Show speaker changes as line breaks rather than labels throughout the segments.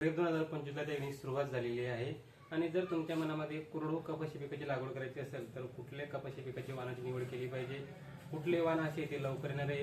खरीप दोन हजार पंचवीसला त्याची सुरुवात झालेली आहे. आणि जर तुमच्या मनामध्ये कोरडू कपाशी पिकाची लागवड करायची असेल तर कुठल्या कपाशी पिकाची वाणाची निवड केली पाहिजे? कुठले वाण असे ते लवकर येणारे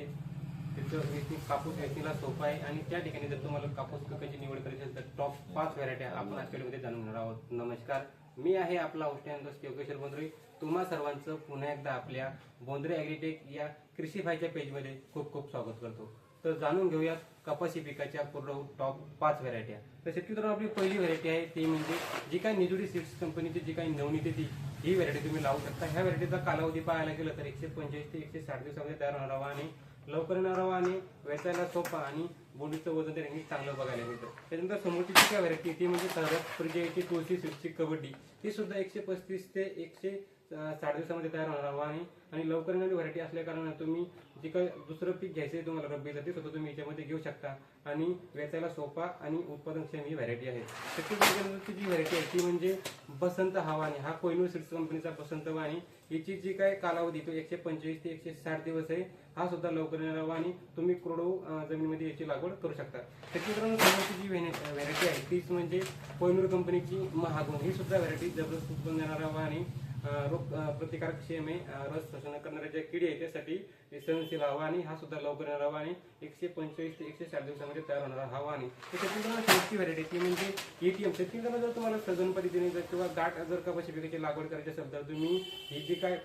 तिथं कापूस वेचणीला सोपं आहे. आणि त्या ठिकाणी जर तुम्हाला कापूस पिकाची निवड करायची असेल तर टॉप पाच व्हरायट्या आपण आज जाणून घेणार आहोत. नमस्कार. मी आहे आपला औषध योगेश्वर बोंद्रे. तुम्हा सर्वांचं पुन्हा एकदा आपल्या बोंद्रे ॲग्रीटेक या कृषी भाईच्या पेजमध्ये खूप खूप स्वागत करतो. तर जाणून घेऊयात कपाशी पिकाच्या पूर्ण टॉप पाच व्हरायट्या. तर शेतकरी आपली पहिली व्हरायटी आहे ती म्हणजे जी काही निजुडी सीड्स कंपनीची जी काही नवनीत ती ही व्हरायटी तुम्ही लावू शकता. ह्या व्हरायटीचा कालावधी पाहायला गेलं तर एकशे पंचेचाळीस ते एकशे साठ दिवसामध्ये तयार होणार हवा आणि लवकर येणार हवा आणि वेचायला सोपा आणि बोंडीचं वजन त्या चांगलं बघायला मिळतं. त्याच्यानंतर समोरची जी काय व्हरायटी ती म्हणजे सरस प्रजेची तुळशी सीड्सची कबड्डी ती सुद्धा एकशे पस्तीस ते एकशे साठ दिवसामध्ये तयार होणार हवा आणि आणि लवकर येणारी व्हरायटी असल्याकारणानं तुम्ही जे काही दुसरं पीक घ्यायचं आहे तुम्हाला रब्बीचं ते सुद्धा तुम्ही याच्यामध्ये घेऊ शकता. आणि वेचायला सोपा आणि उत्पादनक्षम ही व्हरायटी आहे. त्याच्यानंतरची जी व्हरायटी आहे ती म्हणजे बसंत हवानी हा कोयनूर सीड्स कंपनीचा बसंत वाणी याची जी काय कालावधी तो एकशे पंचवीस ते एकशे साठ दिवस आहे हा सुद्धा लवकर येणारा वाणी तुम्ही क्रोडो जमिनीमध्ये याची लागवड करू शकता. त्याच्यानंतर समोरची जी व्हरायटी आहे तीच म्हणजे कोयनूर कंपनीची महागुण ही सुद्धा व्हरायटी जबरदस्त उत्पन्न देणारा हवा आणि रोग प्रतिकारक क्षेम आहे रस शोषण करणाऱ्या ज्या किडी आहे त्यासाठी सहनशील हवा आणि हा सुद्धा लवकर येणार हवा आणि एकशे पंचवीस ते एकशे साठ दिवसामध्ये तयार होणारा हवा आणि त्याच्यातून शेवटची व्हरायटी ती म्हणजे एटीएम शेतकऱ्यांना जर तुम्हाला सजन पद्धतीने जर किंवा दाट जर कपाशी पिकाची लागवड करायची असेल तर तुम्ही ही जी काय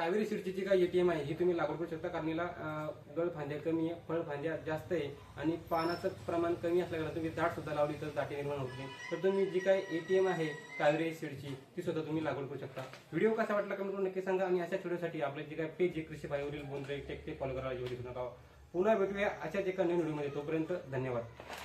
कावेरी सीडची जी काय एटीएम आहे ही तुम्ही लागवड करू शकता. कारण हिला गळ फांद्या कमी आहे फळ फांद्या जास्त आहे आणि पानाचं प्रमाण कमी असल्याकडे तुम्ही दाट सुद्धा लावली तर दाटी निर्माण होते तर तुम्ही जी काय एटीएम आहे कावेरी सीडची ती सुद्धा तुम्ही लागवड करू शकता. व्हिडिओ कसा वाटला कमेंट करून नक्की सांगा आणि अशा व्हिडिओसाठी आपले जे काय पेज जे कृषी भाईवरील बोंद्रे टेक ते फॉलो करायला जेवढी नका. पुन्हा भेटूया अशाच एका नवीन व्हिडिओमध्ये. तोपर्यंत धन्यवाद.